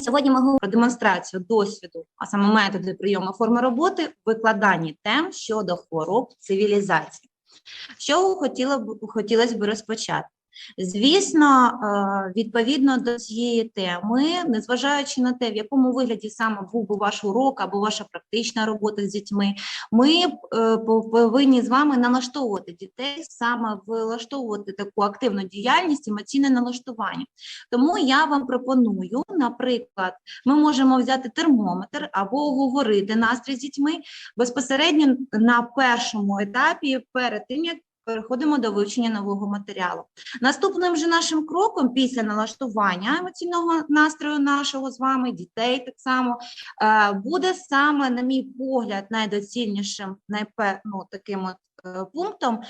Сьогодні ми говоримо про демонстрацію досвіду, а саме методи прийому форми роботи викладанні тем щодо хвороб цивілізації. Що хотіло б хотілося б розпочати? Звісно, е, відповідно до цієї теми, незважаючи на те, в якому вигляді саме був би ваш урок або ваша практична робота з дітьми, ми е, повинні з вами налаштовувати дітей, саме влаштовувати таку активну діяльність, емоційне налаштування. Тому я вам пропоную, наприклад, ми можемо взяти термометр або говорити настрій з дітьми безпосередньо на першому етапі перед тим, як переходимо до вивчення нового матеріалу. Наступним же нашим кроком після налаштування емоційного настрою нашого з вами, дітей так само, е, буде саме, на мій погляд, найдоцільнішим, найпе, ну, таким от, е, пунктом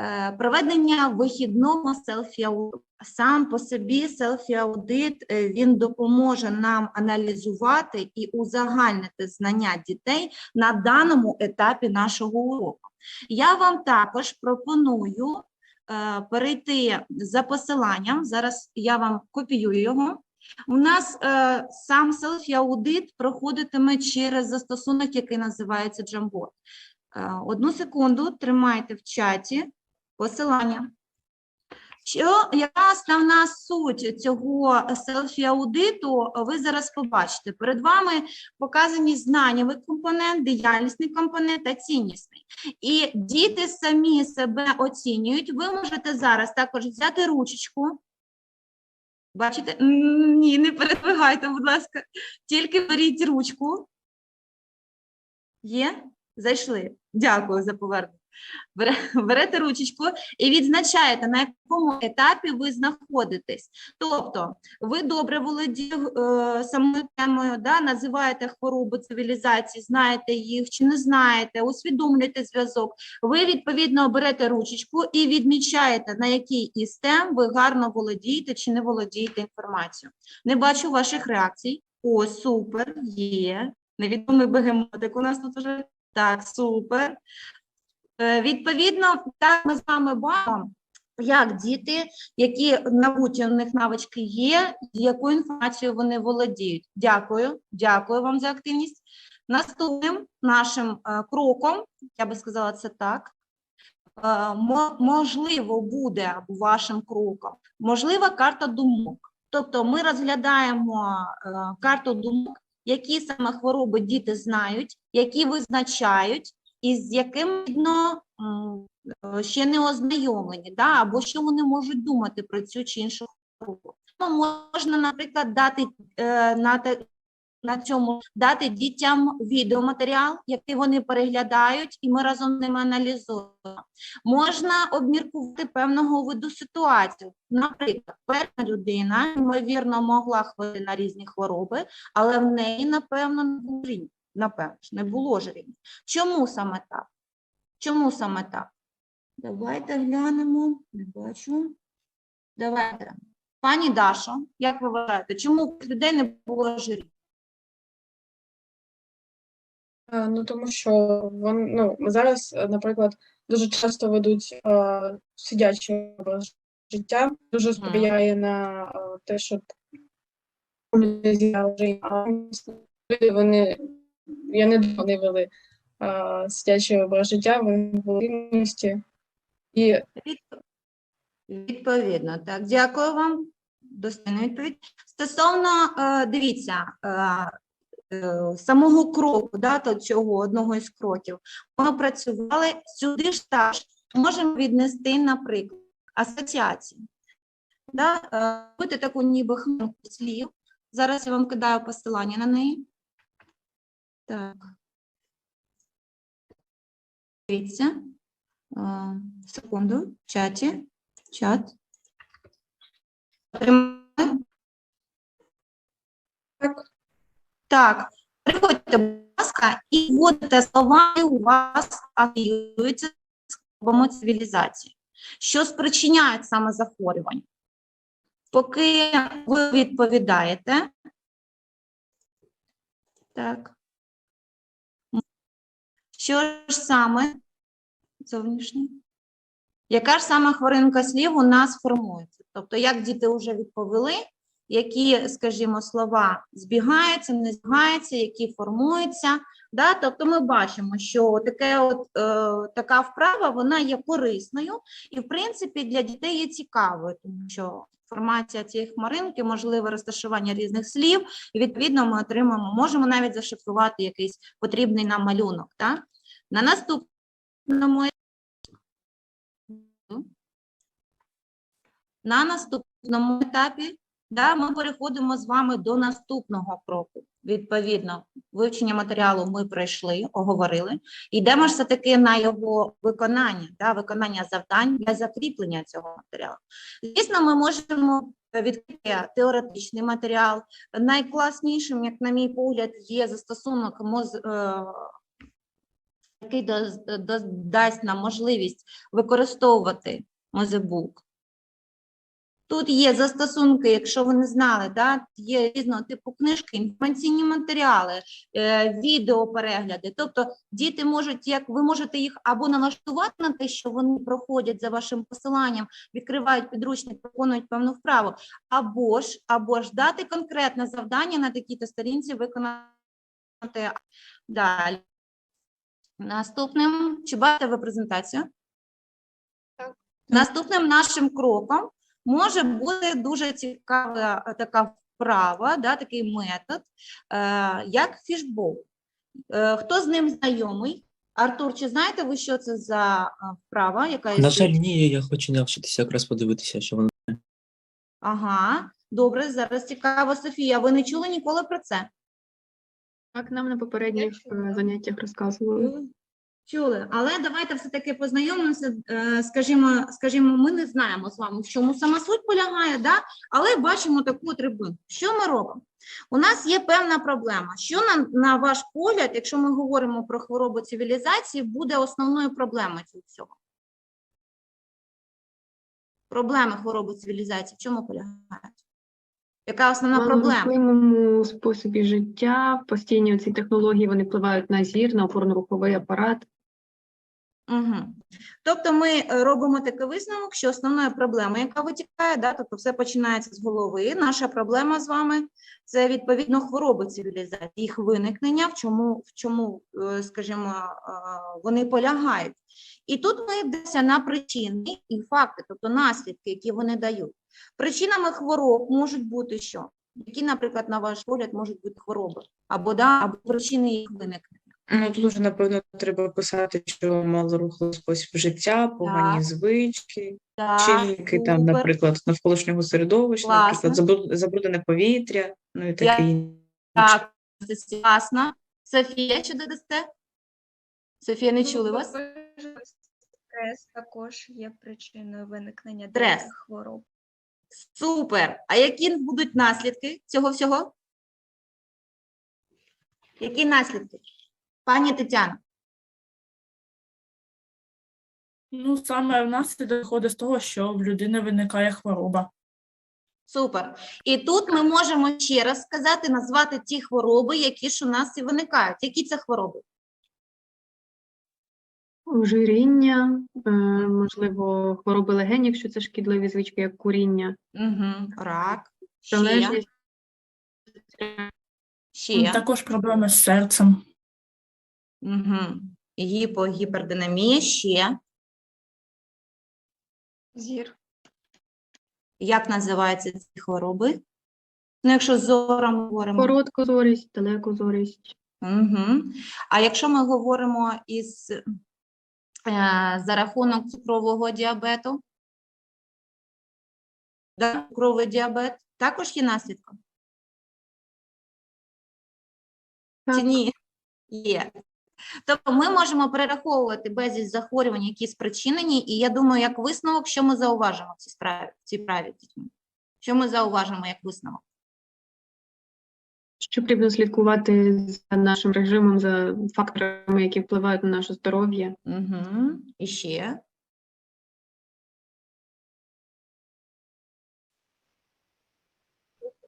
е, проведення вихідного селфі-аудиту. Сам по собі селфі-аудит він допоможе нам аналізувати і узагальнити знання дітей на даному етапі нашого уроку. Я вам також пропоную е, перейти за посиланням. Зараз я вам копіюю його. У нас е, сам селфі-аудит проходитиме через застосунок, який називається Jamboard. Е, одну секунду, тримайте в чаті посилання. Що, яка основна суть цього селфі-аудиту, ви зараз побачите. Перед вами показані знаннєвий компонент, діяльнісний компонент та ціннісний. І діти самі себе оцінюють. Ви можете зараз також взяти ручечку. Бачите? Ні, не передвигайте, будь ласка. Тільки беріть ручку. Є? Зайшли. Дякую за повернення. Бере- Берете ручечку і відзначаєте, на якому етапі ви знаходитесь. Тобто, ви добре володіли е, самою темою, да, називаєте хвороби цивілізації, знаєте їх чи не знаєте, усвідомлюєте зв'язок. Ви відповідно берете ручечку і відмічаєте, на якій із тем ви гарно володієте чи не володієте інформацією. Не бачу ваших реакцій. О, супер, є. Невідомий бегемотик у нас тут вже. Так, супер. Е, Відповідно, так ми з вами бачимо, як діти, які набуті у них навички є, якою інформацією вони володіють. Дякую, дякую вам за активність. Наступним нашим е, кроком, я би сказала це так, е, можливо буде вашим кроком, можлива карта думок. Тобто ми розглядаємо карту думок, які саме хвороби діти знають, які визначають, і з яким видно е, ще не ознайомлені, да, або що вони можуть думати про цю чи іншу хворобу. Можна, наприклад, дати е, на, на цьому дати дітям відеоматеріал, який вони переглядають, і ми разом з ними аналізуємо. Можна обміркувати певного виду ситуацію. Наприклад, певна людина, ймовірно, могла хворіти на різні хвороби, але в неї, напевно, не було. Напевно, ж, не було жиріння. Чому саме так? Чому саме так? Давайте глянемо. Не бачу. Давайте. Пані Дашо, як ви вважаєте, чому у людей не було жиріння? Е, Ну, тому що вон, ну, зараз, е, наприклад, дуже часто ведуть е, сидячий образ життя, дуже сприяє на е, те, з'явилося люди, вони, я не думаю, вони вели е, сидячий образ життя, вони були в активності. І Відповідно, так. Дякую вам. Достойна відповідь. Стосовно, е, дивіться, е, е, самого кроку, да, то цього одного із кроків, ми працювали сюди ж теж можемо віднести, наприклад, асоціації. Да, робити таку ніби хмарку слів. Зараз я вам кидаю посилання на неї. Так. Дивіться. Секунду, в чаті. Чат. Так, Так, приходьте, будь ласка, і вводите слова, які у вас асоціюються з хворобами цивілізації. Що спричиняють саме захворювання? Поки ви відповідаєте. Так. Що ж саме зовнішнє? Яка ж саме хвилинка слів у нас формується? Тобто, як діти вже відповіли, які, скажімо, слова збігаються, не збігаються, які формуються. Да? Тобто ми бачимо, що таке от, е, така вправа вона є корисною і, в принципі, для дітей є цікавою, тому що формація цієї хмаринки, можливе розташування різних слів, і відповідно ми отримаємо, можемо навіть зашифрувати якийсь потрібний нам малюнок. Так? На наступному на наступному етапі да, ми переходимо з вами до наступного кроку. Відповідно, вивчення матеріалу ми пройшли, оговорили. Йдемо ж все-таки на його виконання, да, виконання завдань для закріплення цього матеріалу. Звісно, ми можемо відкрити теоретичний матеріал. Найкласнішим, як на мій погляд, є застосунок моз, е, який дасть нам можливість використовувати мозебук. Тут є застосунки, якщо ви не знали, да, є різного типу книжки, інформаційні матеріали, е, відеоперегляди. Тобто діти можуть, як ви можете їх або налаштувати на те, що вони проходять за вашим посиланням, відкривають підручник, виконують певну вправу, або ж, або ж дати конкретне завдання на такій-то сторінці виконати далі. Наступним, чи бачите ви презентацію? Так. Наступним нашим кроком може бути дуже цікава е, така вправа, да, такий метод, е, як фішбол. Е, хто з ним знайомий? Артур, чи знаєте ви, що це за вправа? Яка На жаль, ні, я хочу навчитися якраз подивитися, що воно. Ага, добре, зараз цікаво, Софія. Ви не чули ніколи про це? Так, нам на попередніх заняттях розказували. Чули, але давайте все-таки познайомимося. Е, Скажімо, скажімо, ми не знаємо з вами, в чому сама суть полягає, да? але бачимо таку трибунку. Що ми робимо? У нас є певна проблема. Що на, на ваш погляд, якщо ми говоримо про хворобу цивілізації, буде основною проблемою цього всього? Проблеми хвороби цивілізації в чому полягають? Яка основна Але проблема? В своєму способі життя постійні ці технології вони впливають на зір, на опорно-руховий апарат. Угу. Тобто ми е, робимо такий висновок, що основною проблемою, яка витікає, да, тобто все починається з голови. Наша проблема з вами це відповідно хвороби цивілізації, їх виникнення, в чому, в чому, е, скажімо, е, вони полягають. І тут ми йдемося на причини і факти, тобто наслідки, які вони дають. Причинами хвороб можуть бути що? Які, наприклад, на ваш погляд, можуть бути хвороби, або да, або причини їх виникнення. Ну, тут вже, напевно, треба писати, що малорухливий спосіб життя, погані Так. звички, Так, чинники там, супер. наприклад, навколишнього середовища, Класно. наприклад, забруд- забруднене повітря, ну і таке інше. Так, це ясно. Софія, що додасте? Софія, не чули вас? Стрес також є причиною виникнення Стрес. деяких хвороб. Супер. А які будуть наслідки цього всього? Які наслідки? Пані Тетяна, Ну, саме внаслідок виходить з того, що в людини виникає хвороба. супер. І тут ми можемо ще раз сказати, назвати ті хвороби, які ж у нас і виникають. Які це хвороби? Ожиріння, е, можливо, хвороби легенів, якщо це шкідливі звички, як куріння, Угу. Рак. Ще. Ще. Також проблеми з серцем. Угу. Гіпо, гіпердинамія. Ще. Зір. Як називаються ці хвороби? Ну, якщо з зором говоримо. Короткозорість, далекозорість. Угу. А якщо ми говоримо із е, за рахунок цукрового діабету, да, цукровий діабет також є наслідком? Чи ні? Є. Тобто ми можемо перераховувати безліч захворювань, які спричинені, і я думаю, як висновок, що ми зауважимо в цій справі, в цій праві дітьми? Що ми зауважимо як висновок? Що потрібно слідкувати за нашим режимом, за факторами, які впливають на наше здоров'я. Угу. І ще.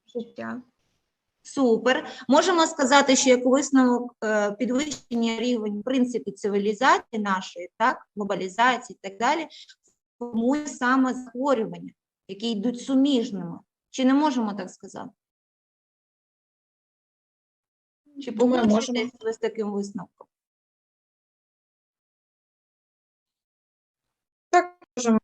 Життя. Супер. Можемо сказати, що як висновок е, підвищення рівень, в принципі, цивілізації нашої, так, глобалізації і так далі, формує саме захворювання, які йдуть суміжними Чи не можемо так сказати? Чи Думаю, погоджуєтесь ви з таким висновком? Так, можемо.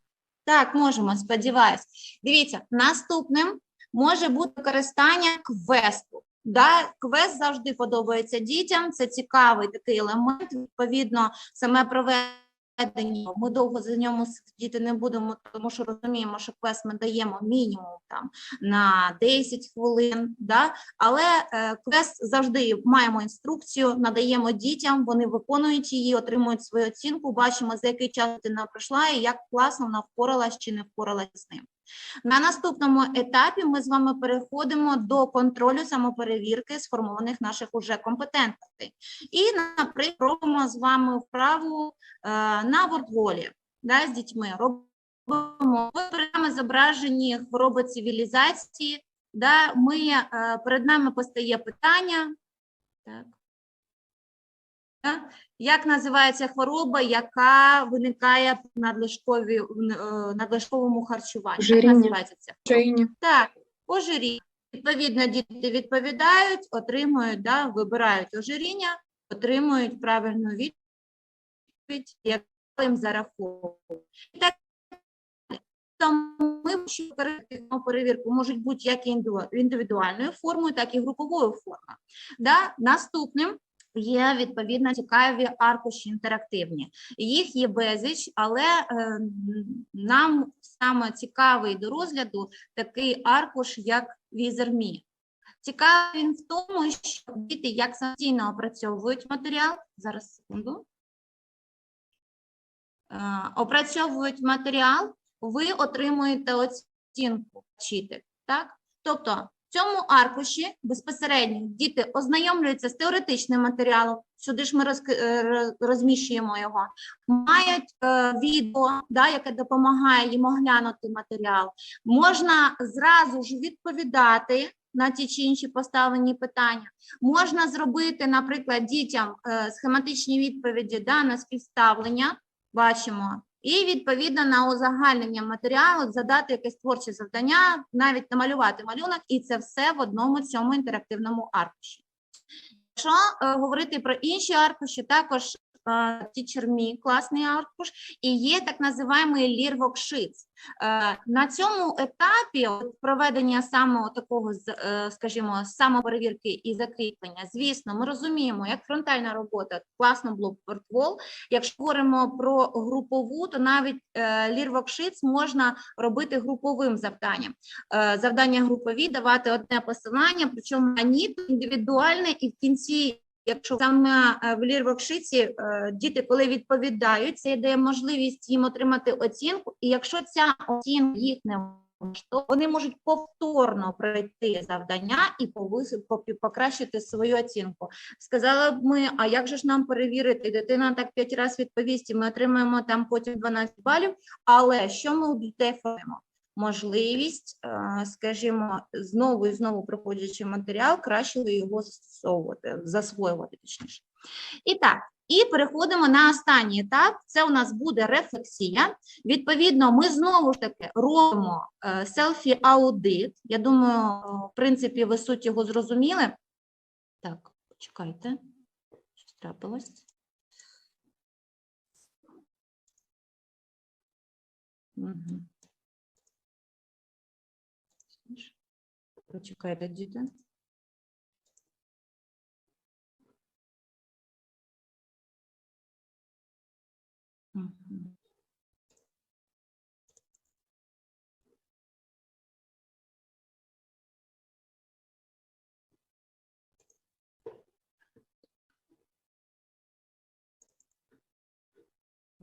Так, можемо, сподіваюсь. Дивіться, наступним може бути використання квесту. Да, квест завжди подобається дітям. Це цікавий такий елемент. Відповідно, саме проведення. Ми довго за ньому сидіти не будемо, тому що розуміємо, що квест ми даємо мінімум там на 10 хвилин. Да? Але е, квест завжди маємо інструкцію, надаємо дітям, вони виконують її, отримують свою оцінку, бачимо, за який час дитина пройшла і як класно вона впоралась чи не впоралась з ним. На наступному етапі ми з вами переходимо до контролю самоперевірки сформованих наших уже компетентностей. І, наприклад, робимо з вами вправу е, на вордволі да, з дітьми. Робимо ви зображені хвороби цивілізації. Да, ми, е, перед нами постає питання. Так. Як називається хвороба, яка виникає в надлишкові, в е, надлишковому харчуванні? Як Ожиріння. називається ця? Так, ожиріння. Відповідно, діти відповідають, отримують, да, вибирають ожиріння, отримують правильну відповідь, яка їм зараховують. Так. Тому ми перевірку можуть бути як індивідуальною формою, так і груповою формою. Да? Наступним є відповідно цікаві аркуші інтерактивні. Їх є безліч, але е, нам саме цікавий до розгляду такий аркуш, як Візермі. Цікавий він в тому, що діти як самостійно опрацьовують матеріал. Зараз секунду. Е, Опрацьовують матеріал, ви отримуєте оцінку вчитель. Так? Тобто в цьому аркуші безпосередньо діти ознайомлюються з теоретичним матеріалом, сюди ж ми е, роз- розміщуємо його, мають е, відео, да, яке допомагає їм оглянути матеріал. Можна зразу ж відповідати на ті чи інші поставлені питання. Можна зробити, наприклад, дітям е, схематичні відповіді да, на співставлення, бачимо, і відповідно на узагальнення матеріалу задати якесь творче завдання, навіть намалювати малюнок, і це все в одному цьому інтерактивному аркуші. Якщо е, говорити про інші аркуші, також TeacherMe класний аркуш, і є так називаємо лірвокшиц. Е, На цьому етапі проведення саме такого, е, скажімо, самоперевірки і закріплення, звісно, ми розуміємо, як фронтальна робота, класно було портвол. Якщо говоримо про групову, то навіть е, лірвокшиц можна робити груповим завданням. Завдання групові давати одне посилання, причому ані індивідуальне, і в кінці. Якщо саме в лірвокшиці е, діти, коли відповідають, це дає можливість їм отримати оцінку, і якщо ця оцінка їх не влаштовує, вони можуть повторно пройти завдання і покращити свою оцінку. Сказали б ми, а як же ж нам перевірити? Дитина так п'ять разів відповість, і ми отримаємо там потім 12 балів. Але що ми у дітей формуємо? Можливість, е, скажімо, знову і знову проходячи матеріал, краще його застосовувати, засвоювати точніше. І так, і переходимо на останній етап. Це у нас буде рефлексія. Відповідно, ми знову ж таки робимо селфі-аудит. Я думаю, в принципі, ви суть його зрозуміли. Так, почекайте. Щось трапилось. Почекайте, діти.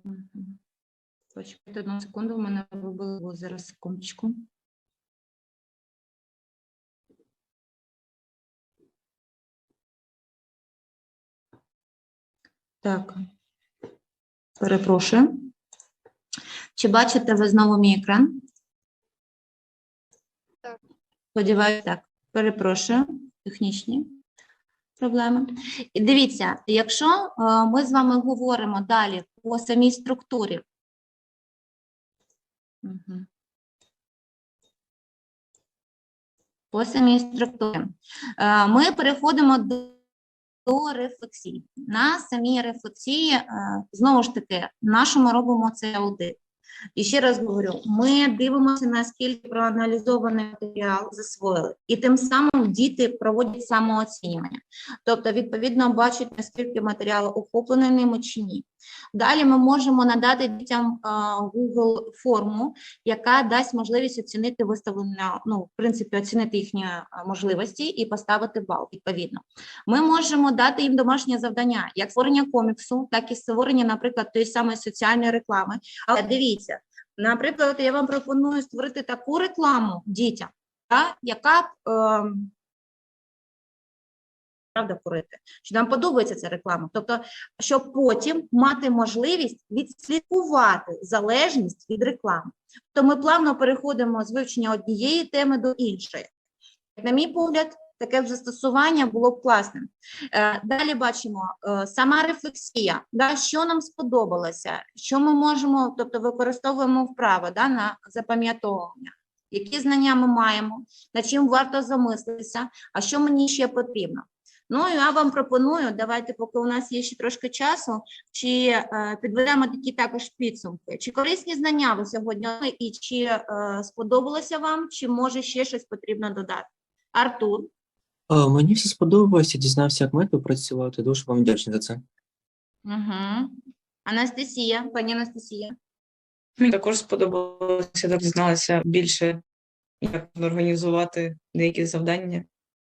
Мгм. Почекайте одну секунду, в мене вибило зараз секундочку. Так, перепрошую. Чи бачите ви знову мій екран? Так. Сподіваюся, так. Перепрошую, технічні проблеми. І дивіться, якщо е, ми з вами говоримо далі по самій структурі. Мгм. по самій структурі. Е, Ми переходимо до, до рефлексії. На самій рефлексії, е, знову ж таки, нашому ми робимо цей аудит. І ще раз говорю, ми дивимося, наскільки проаналізований матеріал засвоїли, і тим самим діти проводять самооцінювання. Тобто, відповідно, бачать, наскільки матеріал охоплений ними чи ні. Далі ми можемо надати дітям Google форму, яка дасть можливість оцінити виставлення, ну, в принципі, оцінити їхні можливості і поставити бал відповідно. Ми можемо дати їм домашнє завдання, як створення коміксу, так і створення, наприклад, тої самої соціальної реклами. Але дивіться, наприклад, я вам пропоную створити таку рекламу дітям, та, яка б ем, правда курити, що нам подобається ця реклама. Тобто, щоб потім мати можливість відслідкувати залежність від реклами. То ми плавно переходимо з вивчення однієї теми до іншої. На мій погляд, таке б застосування було б класним. Е, Далі бачимо е, сама рефлексія, да, що нам сподобалося, що ми можемо, тобто використовуємо вправо да, на запам'ятовування. Які знання ми маємо, над чим варто замислитися, а що мені ще потрібно. Ну, я вам пропоную, давайте, поки у нас є ще трошки часу, чи е, підведемо такі також підсумки. Чи корисні знання ви сьогодні і чи е, сподобалося вам, чи може ще щось потрібно додати? Артур, А, мені все сподобалося, дізнався, як метод працювати. Дуже вам вдячний за це. угу. Анастасія, пані Анастасія. Мені також сподобалося, так дізналася більше, як організувати деякі завдання.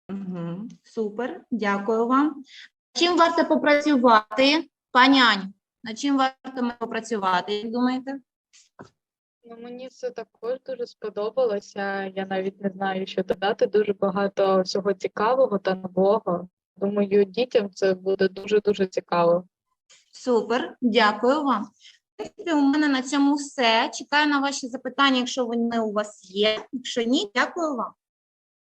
Угу. Супер, дякую вам. Чим варто попрацювати, пані Аню? Над чим варто ми попрацювати, як думаєте? Ну, мені це також дуже сподобалося. Я навіть не знаю, що додати. Дуже багато всього цікавого та нового. Думаю, дітям це буде дуже дуже цікаво. Супер, дякую вам. В принципі, у мене на цьому все. Чекаю на ваші запитання, якщо вони у вас є. Якщо ні, дякую вам.